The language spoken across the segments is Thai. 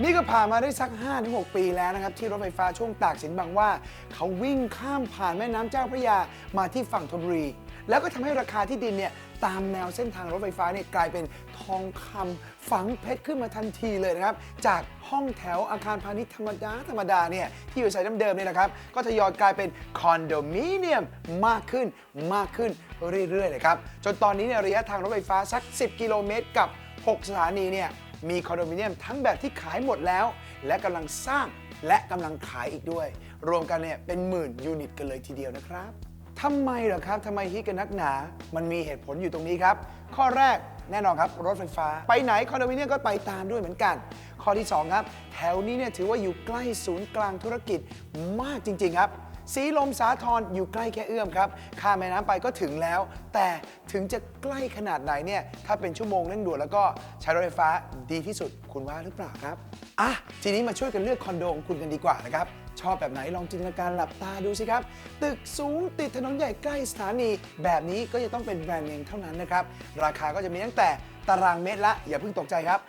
นี่ก็ผ่านมาได้สัก 5-6 ปีแล้วนะครับ ที่รถไฟฟ้าช่วงตากสินบางว่า เขาวิ่งข้ามผ่านแม่น้ำเจ้าพระยามาที่ฝั่งธนบุรี แล้วก็ทำให้ราคาที่ดินเนี่ยตามแนวเส้นทางรถไฟฟ้าเนี่ยกลายเป็นทองคำฝังเพชรขึ้นมาทันทีเลยนะครับ จากห้องแถวอาคารพาณิชย์ธรรมดาธรรมดาเนี่ยที่อยู่ใส่น้ำเดิมเนี่ยนะครับ ก็ทยอยกลายเป็นคอนโดมิเนียมมากขึ้นมากขึ้นเรื่อยๆเลยครับจนตอนนี้เนี่ยระยะทางรถไฟฟ้าสัก 10 กิโลเมตรกับ 6 สถานีเนี่ย มีคอนโดมิเนียมทั้งแบบที่ขายหมดแล้ว และกำลังสร้างและกำลังขายอีกด้วย รวมกันเนี่ยเป็นหมื่นยูนิตกันเลยทีเดียวนะครับทำไมเหรอครับทำไมฮิตกันนักหนา มันมีเหตุผลอยู่ตรงนี้ครับ ข้อแรกแน่นอนครับ รถไฟฟ้า ไปไหนคอนโดมิเนียมก็ไปตามด้วยเหมือนกัน ข้อที่ 2 ครับ แถวนี้เนี่ยถือว่าอยู่ใกล้ศูนย์กลางธุรกิจมากจริง ๆ ครับ สีลมสาทรอยู่ใกล้แค่เอื้อมครับข้ามแม่น้ำไปก็ถึงแล้ว แต่ถึงจะใกล้ขนาดไหนเนี่ยถ้าเป็นชั่วโมงเร่งด่วนแล้วก็ใช้รถไฟฟ้าดีที่สุดคุณว่าหรือเปล่าครับอะทีนี้มาช่วยกันเลือกคอนโดของคุณกันดีกว่านะครับชอบแบบไหนลองจินตนาการหลับตาดูสิครับ ตึกสูงติดถนนใหญ่ใกล้สถานี แบบนี้ก็จะต้องเป็นแบรนด์เนมเท่านั้นนะครับ ราคาก็จะมีตั้งแต่ตารางเมตรละ อย่าเพิ่งตกใจครับ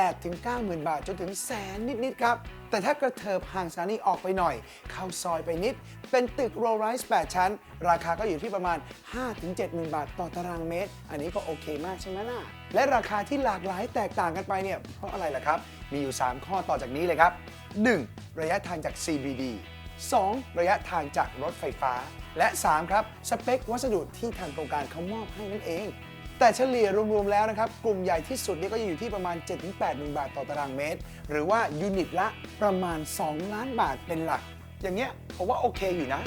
8 ถึง 90,000 บาท จนถึงแสนนิด ๆ ครับ แต่ถ้ากระเถิบห่างสถานีออกไปหน่อย เข้าซอยไปนิด เป็นตึกโรลไรส์8ชั้น ราคาก็อยู่ที่ประมาณ 5 ถึง 70,000 บาทต่อตารางเมตร อันนี้ก็โอเคมากใช่ไหมล่ะ และราคาที่หลากหลายแตกต่างกันไปเนี่ยเพราะอะไรล่ะครับ มีอยู่ 3 ข้อต่อจากนี้เลยครับ 1. ระยะทางจาก CBD 2. ระยะทางจากรถไฟฟ้า และ 3 ครับ สเปควัสดุที่ทางโครงการเขามอบให้นั่นเอง แต่เฉลี่ยรวมๆแล้วนะครับ กลุ่มใหญ่ที่สุดนี่ก็จะอยู่ที่ประมาณ 7-8หมื่นบาทต่อตารางเมตร หรือว่ายูนิตละประมาณ 2 ล้านบาทเป็นหลัก อย่างเงี้ยผมว่าโอเคอยู่นะ